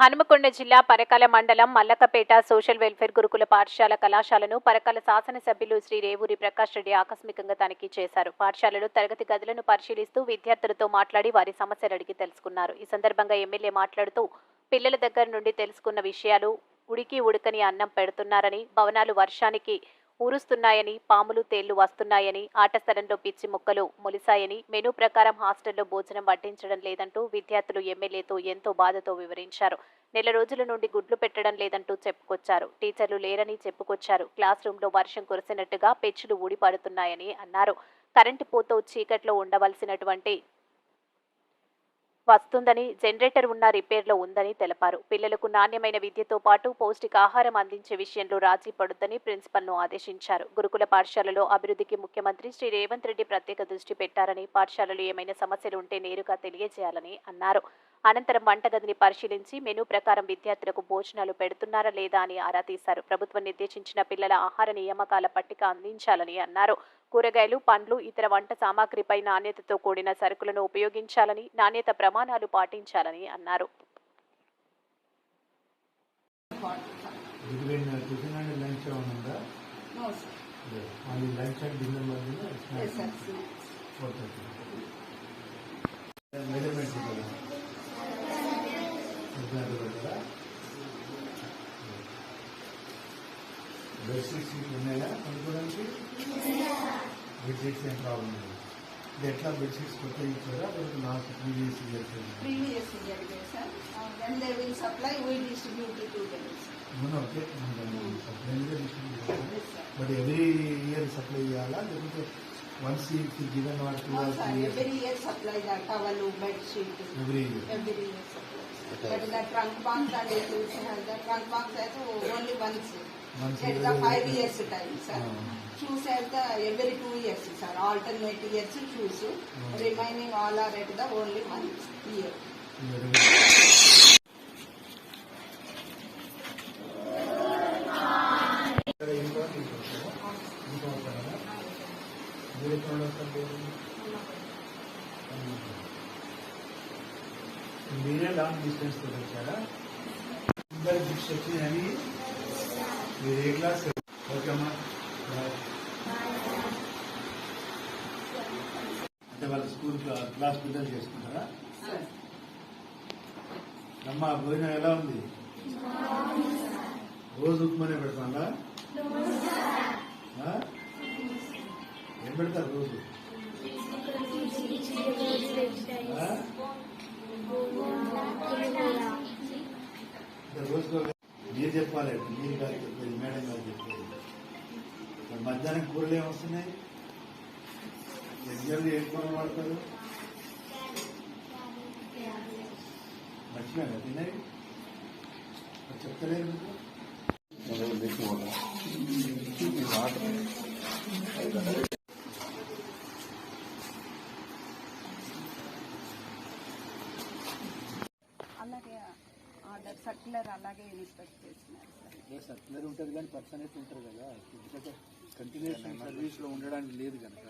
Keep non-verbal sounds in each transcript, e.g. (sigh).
హనుమకొండ జిల్లా పరకాల మండలం మల్లకపేట social welfare గురుకుల పాఠశాల కళాశాలను పరకాల శాసనసభ్యులు శ్రీ రేవూరి ప్రకాష్ రెడ్డి ఆకస్మికంగా తనిఖీ చేశారు. పాఠశాలలో తరగతి గదులను పరిశీలిస్తూ విద్యార్థులతో మాట్లాడి వారి సమస్యలు అడిగి తెలుసుకున్నారు. ఈ సందర్భంగా ఎమ్మెల్యే మాట్లాడుతూ పిల్లల దగ్గర నుండి తెలుసుకున్న విషయాలు ఉడికి ఉడకని అన్నం పెడుతున్నారని భవనాలు వర్షానికి ఊరుస్తున్నాయని పాములు తేళ్ళు వస్తున్నాయని ఆటస్థలంలో పిచ్చి మొక్కలు మొలిసాయని మెనూ ప్రకారం హాస్టల్లో భోజనం వడ్డించడం లేదంటూ విద్యార్థులు ఎమ్మెల్యేతో ఎంతో బాధతో వివరించారు. నెల రోజుల నుండి గుడ్లు పెట్టడం లేదంటూ చెప్పుకొచ్చారు. టీచర్లు లేరని చెప్పుకొచ్చారు. క్లాస్ రూమ్లో వర్షం కురిసినట్టుగా పెచ్చులు ఊడిపడుతున్నాయని అన్నారు. కరెంటు పోతో చీకట్లో ఉండవలసినటువంటి వస్తుందని జనరేటర్ ఉన్న రిపేర్లో ఉందని తెలిపారు. పిల్లలకు నాణ్యమైన విద్యతో పాటు పౌష్టికాహారం అందించే విషయంలో రాజీ పడుద్దని ప్రిన్సిపల్ను ఆదేశించారు. గురుకుల పాఠశాలలో అభివృద్ధికి ముఖ్యమంత్రి శ్రీ రేవంత్ రెడ్డి ప్రత్యేక దృష్టి పెట్టారని పాఠశాలలో ఏమైనా సమస్యలు ఉంటే నేరుగా తెలియజేయాలని అన్నారు. అనంతరం వంటగదిని పరిశీలించి మెనూ ప్రకారం విద్యార్థులకు భోజనాలు పెడుతున్నారా లేదా అని ఆరా తీశారు. ప్రభుత్వం నిర్దేశించిన పిల్లల ఆహార నియామకాల పట్టిక అందించాలని అన్నారు. కూరగాయలు పండ్లు ఇతర వంట సామాగ్రిపై నాణ్యతతో కూడిన సరుకులను ఉపయోగించాలని నాణ్యత ప్రమాణాలు పాటించాలని అన్నారు. బెడ్షీట్స్ ఉన్నాయా? కొనుక్కోవడానికి? బెడ్షీట్స్ ఏం ప్రాబ్లం లేదు ఇది ఎట్లా బెడ్షీట్స్ కొత్త ఇచ్చారా లేకపోతే last previous year Previous year, yes, sir. Uh, When they will supply, we distribute it to them. sir. మన okay సప్లైగా distribute Yes, sir. But every year supply చేయాలా లేకపోతే once if given what two No, or sir. Three years Every year supply the towel, bed sheet. Every year Every year supply. But the trunk box and it is, uh, the trunk box has only once. Once At choose at two years sir alternate years చూసు remaining all are at the only one year మీరే long డిస్టెన్స్తో వచ్చారా? బిక్స్ వచ్చినాయని మీరు ఏ class okay అమ్మా. Class పిల్లలు చేసుకుంటారా. అమ్మ భోజనం ఎలా ఉంది? రోజు ఉప్మానే పెడతానా ఆ? ఏం పెడతారు రోజు? రోజుకో మీరు చెప్పాలి మీరు కాదు చెప్పేది మేడం గారు చెప్పేది. మధ్యాహ్నం కూరలు ఏమొస్తున్నాయి రెగ్యులర్గా ఏ కూర వాడతారు? మర్చిపోయాను. అలాగే ఆర్డర్ సర్క్యులర్ అలాగే ఇన్స్పెక్ట్ చేస్తున్నారు సార్. సర్క్యులర్ ఉంటుంది కానీ పర్సనైతే ఉంటారు కదా. ఎందుకంటే కంటిన్యూస్ సర్వీస్లో ఉండడానికి లేదు కనుక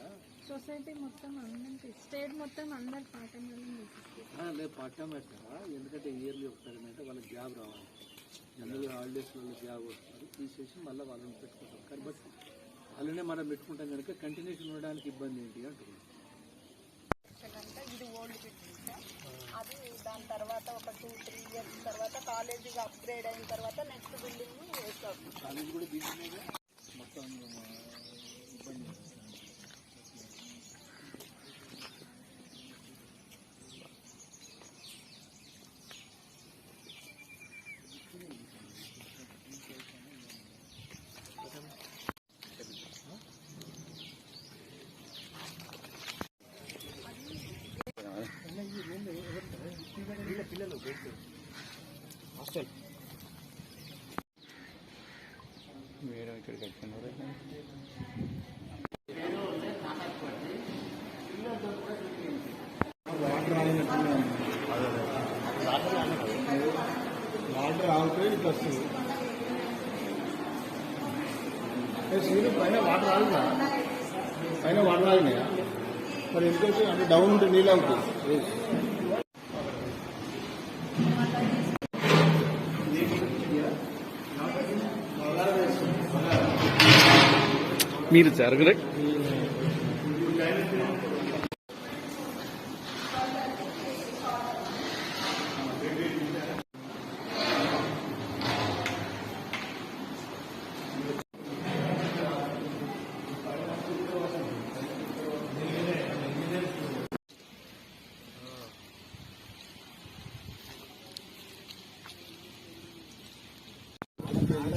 సొసైటీ మొత్తం అందరికి స్టేట్ మొత్తం అందరు పాఠం ఆ, లేదు పార్ట్ టైం పెట్టారా? ఎందుకంటే ఇయర్లీ ఒకసారి అంటే వాళ్ళకి జాబ్ రావాలి. జనరల్ హాలిడేస్ వల్ల జాబ్ వస్తారు. తీసేసి మళ్ళీ వాళ్ళని పెట్టుకుంటాం కానీ బట్ వాళ్ళనే మనం పెట్టుకుంటాం కనుక కంటిన్యూషన్ ఉండడానికి ఇబ్బంది ఏంటి అంటున్నాం. అంటే ఇది ఓల్డ్ బిల్డింగ్ అది దాని తర్వాత ఒక టూ త్రీ ఇయర్స్ తర్వాత కాలేజీగా అప్గ్రేడ్ అయిన తర్వాత నెక్స్ట్ బిల్డింగ్ వేస్తాం కాలేజ్ కూడా మొత్తం ఇక్కడ ఆగుతుంది ఇట్లా వస్తుంది సీరు పైన వాటర్ ఆగుదా? పైన వాటర్ ఆగినాయా? మరి ఎందుకంటే అంటే డౌన్ ఉంటే నీళ్ళు అవుతుంది మీరు జరగలేదు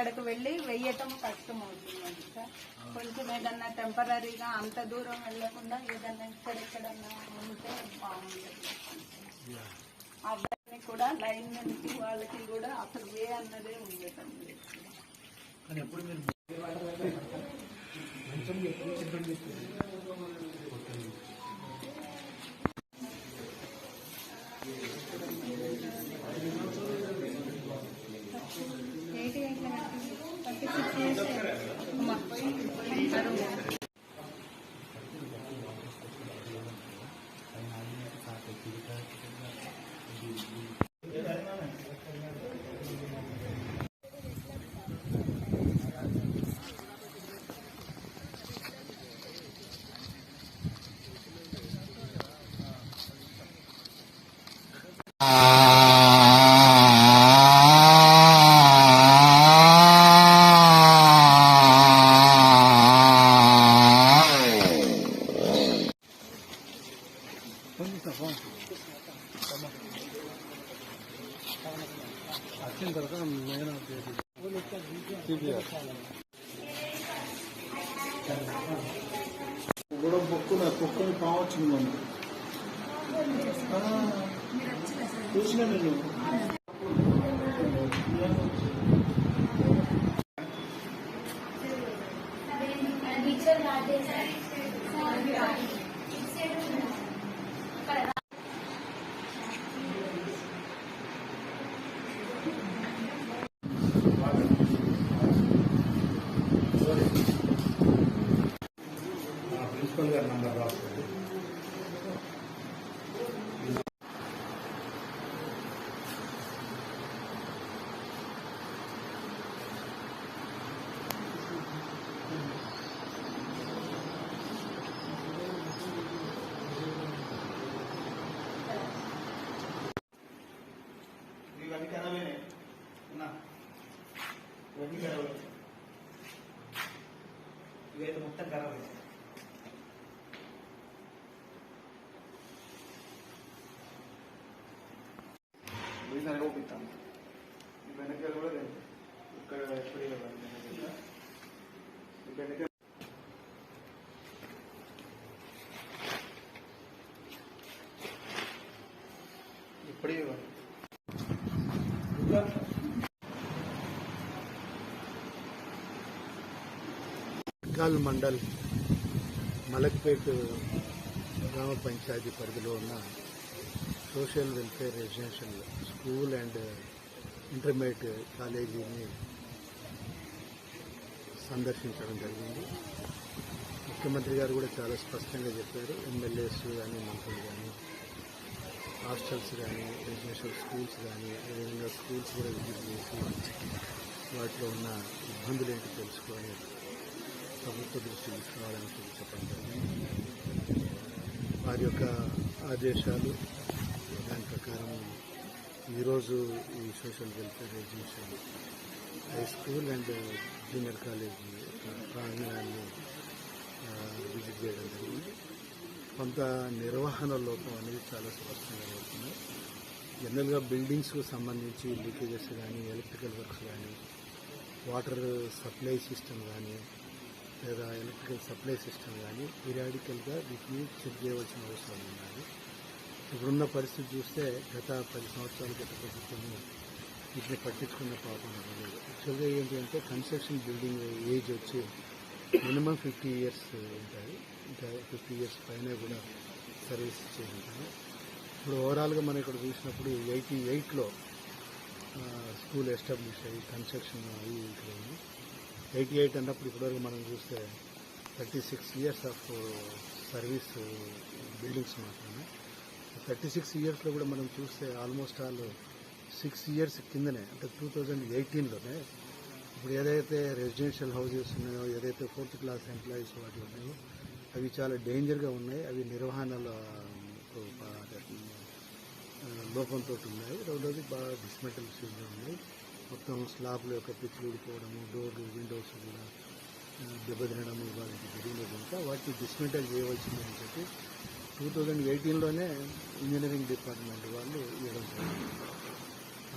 అక్కడికి వెళ్ళి వెయ్యటం కష్టం అవుతుంది సార్. కొంచెం ఏదన్నా టెంపరీగా అంత దూరం వెళ్ళకుండా ఏదన్నా ఇక్కడెక్కడన్నా ఉంటే బాగుంటుంది. అబ్బాయిని కూడా లైన్ నుంచి వాళ్ళకి కూడా అసలు వే అన్నదే ఉండటం కూడా పొక్కున పొక్కుని పావచ్చింది మనం చూసిన నేను ఇవైతే మొత్తం ఖరాబ్ అయినాయి వీసారి ఓపిస్తాను ఈ బెండకాయలు కూడా లేదు ఇక్కడ ఎప్పుడు ఇవ్వాలి బెండకాయలు? ఈ బెండకాయలు ఇప్పుడే ఇవ్వాలి మణికాల్ మండల్ మలక్పేట్ గ్రామ పంచాయతీ పరిధిలో ఉన్న social welfare residential school and intermediate కాలేజీని సందర్శించడం జరిగింది. ముఖ్యమంత్రి గారు కూడా చాలా స్పష్టంగా చెప్పారు. ఎమ్మెల్యేస్ కానీ మంత్రులు కానీ హాస్టల్స్ కానీ రెసిడెన్షియల్ స్కూల్స్ కానీ అదేవిధంగా స్కూల్స్ కూడా విజిట్ చేసి వాటిలో ఉన్న ఇబ్బందులు ఏంటి తెలుసుకొని ప్రభుత్వ దృష్టి తీసుకురావాలని చెప్పి చెప్పడం జరిగింది వారి యొక్క ఆదేశాలు దాని ప్రకారం ఈరోజు ఈ social welfare education high school and junior college ప్రాంగణాన్ని visit చేయడం జరిగింది. కొంత నిర్వహణ లోపం అనేది చాలా స్పష్టంగా అవుతుంది జనరల్గా బిల్డింగ్స్కు సంబంధించి లీకేజెస్ కానీ ఎలక్ట్రికల్ వర్క్స్ కానీ వాటర్ సప్లై సిస్టమ్ కానీ లేదా ఎలక్ట్రికల్ సప్లై సిస్టమ్ కానీ పీరియాడికల్గా వీటిని చెక్ చేయవలసిన అవసరం ఉన్నది. ఇప్పుడున్న పరిస్థితి చూస్తే గత పది సంవత్సరాల గత ప్రభుత్వము వీటిని పట్టించుకున్న పాపం లేదు యాక్చువల్గా ఏంటి అంటే కన్స్ట్రక్షన్ బిల్డింగ్ ఏజ్ వచ్చి మినిమం ఫిఫ్టీ ఇయర్స్ ఉంటాయి. ఇంకా ఫిఫ్టీ ఇయర్స్ పైన కూడా సర్వీస్ ఇచ్చేది ఇప్పుడు ఓవరాల్గా మనం ఇక్కడ చూసినప్పుడు ఎయిటీ ఎయిట్లో స్కూల్ ఎస్టాబ్లిష్ అయ్యి కన్స్ట్రక్షన్ అయ్యి ఇక్కడ ఉంది. ఎయిటీ ఎయిట్ అన్నప్పుడు ఇప్పటివరకు మనం చూస్తే thirty six years of service buildings మాత్రమే. థర్టీ సిక్స్ ఇయర్స్లో కూడా మనం చూస్తే ఆల్మోస్ట్ ఆల్ సిక్స్ ఇయర్స్ కిందనే అంటే టూ థౌజండ్ ఎయిటీన్లోనే ఇప్పుడు ఏదైతే రెసిడెన్షియల్ హౌసెస్ ఉన్నాయో ఏదైతే ఫోర్త్ క్లాస్ ఎంప్లాయీస్ వాటి ఉన్నాయో అవి చాలా డేంజర్గా ఉన్నాయి. అవి నిర్వహణలో లోపంతో ఉన్నాయి. రెండోది బాగా డిస్మెంటల్ స్టేజ్లో ఉన్నాయి. మొత్తం స్లాబ్ల యొక్క పిచ్చులు ఊడిపోవడము డోర్లు విండోస్ కూడా దెబ్బతినడము వాళ్ళకి జరిగింది కనుక వాటిని డిస్మెంటల్ చేయవలసిందని చెప్పి టూ థౌజండ్ ఎయిటీన్లోనే ఇంజనీరింగ్ డిపార్ట్మెంట్ వాళ్ళు ఇవ్వడం జరిగింది.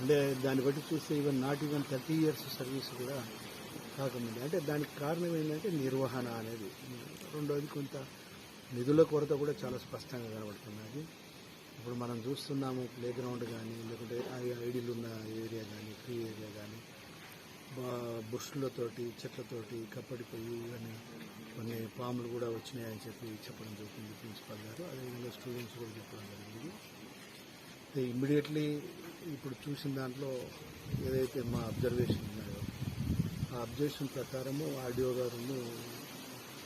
అంటే దాన్ని బట్టి చూస్తే even not even thirty years service కూడా కాకముందు. అంటే దానికి కారణం ఏంటంటే నిర్వహణ అనేది. రెండోది కొంత నిధుల కొరత కూడా చాలా స్పష్టంగా కనబడుతున్నది. ఇప్పుడు మనం చూస్తున్నాము ప్లే గ్రౌండ్ కానీ లేకుంటే ఐడీలు ఉన్న ఏరియా కానీ ఫ్రీ ఏరియా కానీ బుష్లతోటి చెట్లతోటి కప్పడిపోయి కానీ కొన్ని పాములు కూడా వచ్చినాయని చెప్పి చెప్పడం జరిగింది ప్రిన్సిపాల్ గారు. అదేవిధంగా స్టూడెంట్స్ కూడా చెప్పడం జరిగింది. ఇమ్మీడియట్లీ ఇప్పుడు చూసిన దాంట్లో ఏదైతే మా అబ్జర్వేషన్ ఉన్నాయో ఆ అబ్జర్వేషన్ ప్రకారము ఆర్డీఓ గారును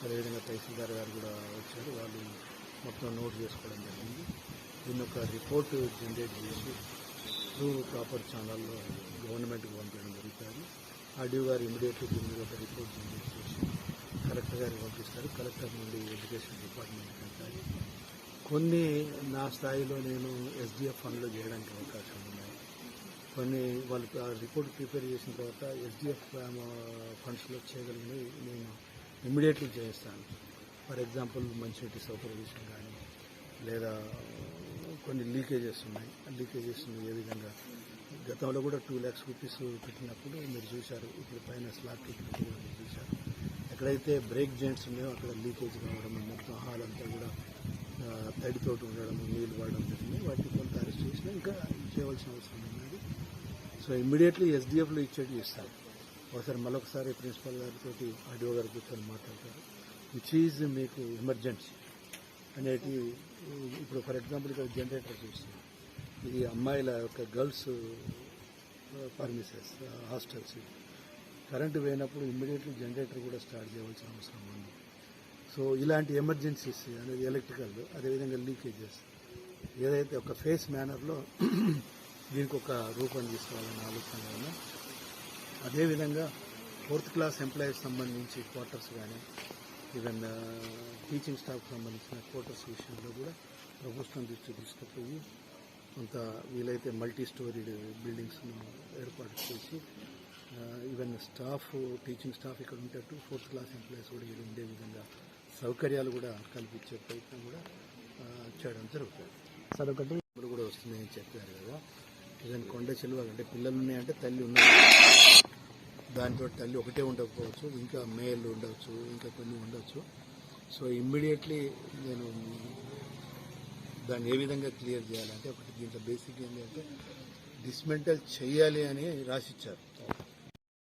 అదేవిధంగా తహసీల్దార్ గారు కూడా వచ్చారు. వాళ్ళు మొత్తం నోట్ చేసుకోవడం జరిగింది. దీని ఒక రిపోర్ట్ జనరేట్ చేసి ట్రూ ప్రాపర్ ఛానల్లో గవర్నమెంట్కి పంపించడం జరుగుతుంది. ఆర్డీఓ గారు ఇమీడియట్లీ దీని మీద ఒక రిపోర్ట్ జనరేట్ చేసి కలెక్టర్ గారికి పంపిస్తారు. కలెక్టర్ నుండి ఎడ్యుకేషన్ డిపార్ట్మెంట్కి వెళ్తారు కొన్ని నా స్థాయిలో నేను ఎస్డిఎఫ్ ఫండ్లో చేయడానికి అవకాశం ఉన్నాయి. కొన్ని వాళ్ళు ఆ రిపోర్ట్ ప్రిపేర్ చేసిన తర్వాత ఎస్డిఎఫ్ ఫండ్స్లో చేయగలిగినవి నేను ఇమ్మీడియట్లీ చేస్తాను. ఫర్ ఎగ్జాంపుల్ మంచినీటి సౌకర్య విషయం కానీ లేదా కొన్ని లీకేజెస్ ఉన్నాయి. ఆ లీకేజెస్ ఏ విధంగా గతంలో కూడా టూ ల్యాక్స్ రూపీస్ పెట్టినప్పుడు మీరు చూశారు. ఇప్పుడు పైన స్లాబ్ పెట్టినప్పుడు మీరు చూశారు. ఎక్కడైతే బ్రేక్ జాయింట్స్ ఉన్నాయో అక్కడ లీకేజ్ కావడం మొత్తం హాల్ అంతా కూడా తడితోటి ఉండడం నీళ్ళు పడడం జరిగింది. వాటిని కొంత అరెస్ట్ చేసినా ఇంకా చేయవలసిన అవసరం ఉన్నది. సో ఇమ్మీడియట్లీ ఎస్డిఎఫ్లో ఇచ్చేటి ఇస్తారు. ఒకసారి మరొకసారి ప్రిన్సిపల్ గారితో ఆడియో గారి కూర్చొని మాట్లాడతారు. విచ్ ఈజ్ మీకు ఎమర్జెన్సీ అనేటివి ఇప్పుడు ఫర్ ఎగ్జాంపుల్ ఇక్కడ జనరేటర్ చూస్తుంది ఇది అమ్మాయిల యొక్క గర్ల్స్ పర్మిసెస్ హాస్టల్స్. కరెంటు పోయినప్పుడు ఇమ్మీడియట్లీ జనరేటర్ కూడా స్టార్ట్ చేయవలసిన అవసరం ఉంది. సో ఇలాంటి ఎమర్జెన్సీస్ అనేది ఎలక్ట్రికల్ అదేవిధంగా లీకేజెస్. ఏదైతే ఒక ఫేస్ మేనర్లో (clears throat) దీనికి ఒక రూపం తీసుకోవాలని ఆలోచన ఉన్నా అదేవిధంగా ఫోర్త్ క్లాస్ ఎంప్లాయీస్ సంబంధించి క్వార్టర్స్ కానీ ఈవెన్ టీచింగ్ స్టాఫ్ సంబంధించిన క్వార్టర్స్ విషయంలో కూడా ప్రభుత్వం దృష్టి తీసుకుపోయి కొంత వీలైతే మల్టీ స్టోరీడ్ బిల్డింగ్స్ను ఏర్పాటు చేసి ఈవెన్ స్టాఫ్ టీచింగ్ స్టాఫ్ ఇక్కడ ఉండేట్టు ఫోర్త్ క్లాస్ ఎంప్లాయీస్ కూడా ఇక్కడ ఉండే విధంగా సౌకర్యాలు కూడా కల్పించే ప్రయత్నం కూడా ఆ, చేయడం జరుగుతుంది. సార్ ఒకటి కూడా వస్తున్నాయని చెప్పారు కదా. ఈవెన్ కొండ చెలువ అంటే పిల్లలు ఉన్నాయంటే తల్లి ఉన్నది. దాంతో తల్లి ఒకటే ఉండకపోవచ్చు ఇంకా మేల్ ఉండవచ్చు ఇంకా కొన్ని ఉండొచ్చు. సో ఇమ్మీడియట్లీ నేను దాన్ని ఏ విధంగా క్లియర్ చేయాలంటే ఒకటి దీంట్లో బేసిక్ ఏంటంటే డిస్మెంటల్ చేయాలి అని రాసిచ్చారు.